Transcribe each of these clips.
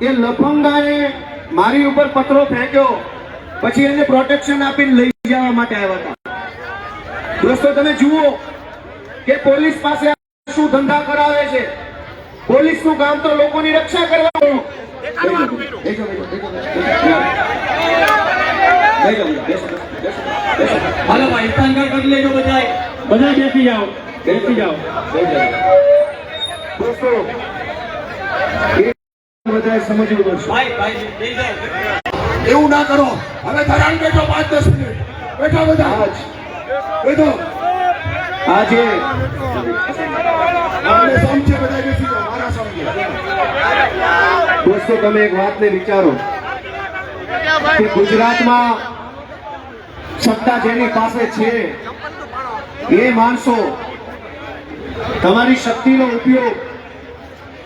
એ લફંગાએ મારી ઉપર પથરો ફેંક્યો પછી એને પ્રોટેક્શન આપીને લઈ જવા માટે આવ્યા હતા. દોસ્તો તમે જુઓ કે પોલીસ પાસે શું ધંધા કરાવે છે. પોલીસનું કામ તો લોકોની રક્ષા કરવાનું. હાલો ભાઈ કરી લેજો બધા બધા બેસી જાઓ બેસી જાઓ. દોસ્તો બધાએ સમજવું પડશે. એવું ના કરો. હવે ધરાણ બેઠો પાંચ દસ મિનિટ. બેઠા બધા. આજ. બેઠો. આજે. આપણે સમજે બધા બેસી જાઓ. મારા સમજે. દોસ્તો તમે એક વાતને વિચારો કે ગુજરાતમાં સત્તા જેની પાસે છે એ માણસો તમારી શક્તિનો ઉપયોગ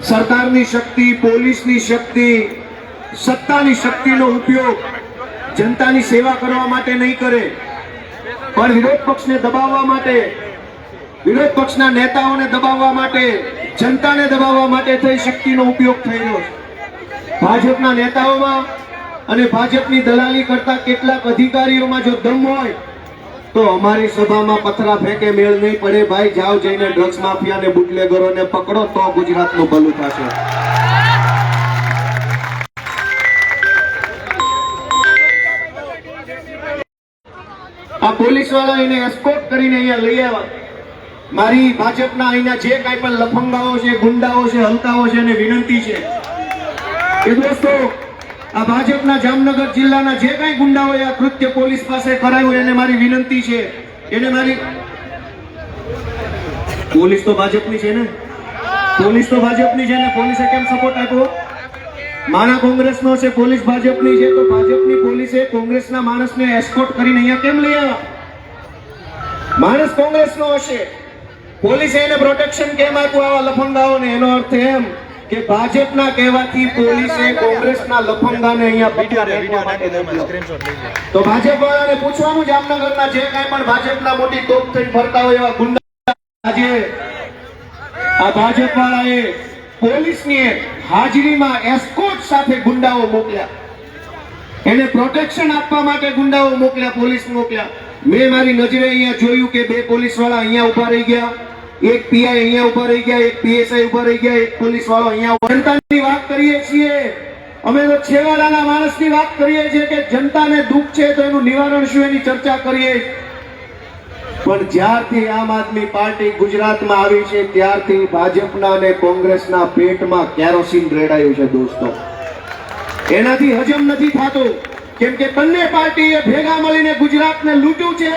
સરકારની શક્તિ, પોલીસની શક્તિ, સત્તાની શક્તિનો ઉપયોગ જનતાની સેવા કરવા માટે નહીં કરે, પણ વિરોધ પક્ષને દબાવવા માટે, વિરોધ પક્ષના નેતાઓને દબાવવા માટે, જનતાને દબાવવા માટે થઈ શક્તિનો ઉપયોગ થઈ ભાજપના નેતાઓમાં અને ભાજપની દલાલી કરતા કેટલાક અધિકારીઓમાં જો દમ હોય તો અમારી સભામાં પથરા ફેંકે મેળ નહીં પડે. ભાઈ, જાઓ જઈને ડ્રગ્સ માફિયાને બુટલેગરોને પકડો, તો ગુજરાતનું ભલું થશે. આ પોલીસવાળા એને એસ્કોર્ટ કરીને અહીંયા લઈ આવ્યા. મારી ભાજપના અહીંયા જે કાંઈ પણ લફંગાઓ છે, ગુંડાઓ છે, હલકાઓ છે, એને વિનંતી છે. કે દોસ્તો આ ભાજપના જામનગર જિલ્લાના જે કાંઈ ગુંડાઓએ આ કૃત્ય પોલીસ પાસે કરાયું એને મારી વિનંતી છે. એને મારી પોલીસ તો ભાજપની છે ને? પોલીસ તો ભાજપની છે ને પોલીસે કેમ સપોર્ટ આપ્યો? માણા કોંગ્રેસનો છે, પોલીસ ભાજપની છે, તો ભાજપની પોલીસે કોંગ્રેસના માણસને એસ્કોર્ટ કરીને અહીંયા કેમ લઈ આવ્યા? માણસ કોંગ્રેસનો હશે. પોલીસે એને પ્રોટેક્શન કેમ આપ્યું આવા લફંગાઓને એનો અર્થ એમ કે ભાજપના કહેવાથી પોલીસે કોંગ્રેસના લફંગાને અહીંયા ફેંકવા તો ભાજપ વાળાને પૂછવાનું જામનગરના જે કાંઈ પણ ભાજપના મોટી તોપ થઈ ફરતા હોય એવા ગુંડા આજે આ ભાજપ વાળાએ પોલીસની હાજરીમાં એસ્કોટ સાથે ગુંડાઓ મોકલ્યા. એને પ્રોટેક્શન આપવા માટે ગુંડાઓ મોકલ્યા પોલીસ મોકલ્યા. મેં મારી નજરે અહીંયા જોયું કે બે પોલીસવાળા અહીંયા ઊભા રહી ગયા. એક પીઆઈ અહીંયા ઊભા રહી ગયા, એક પીએસઆઈ ઊભા રહી ગયા, એક પોલીસ વાળો અહીંયા જનતાની વાત કરીએ છીએ. અમે તો છેવાડાના માણસની વાત કરીએ છીએ કે જનતાને દુઃખ છે તો એનું નિવારણ શું એની ચર્ચા કરીએ. પણ જ્યારથી આમ આદમી પાર્ટી ગુજરાતમાં આવી છે, ત્યારથી ભાજપના અને કોંગ્રેસના પેટમાં કેરોસીન રેડાયું છે, દોસ્તો. એનાથી હજમ નથી થતું. કેમ કે બંને પાર્ટીએ ભેગા મળીને ગુજરાતને લૂંટ્યું છે.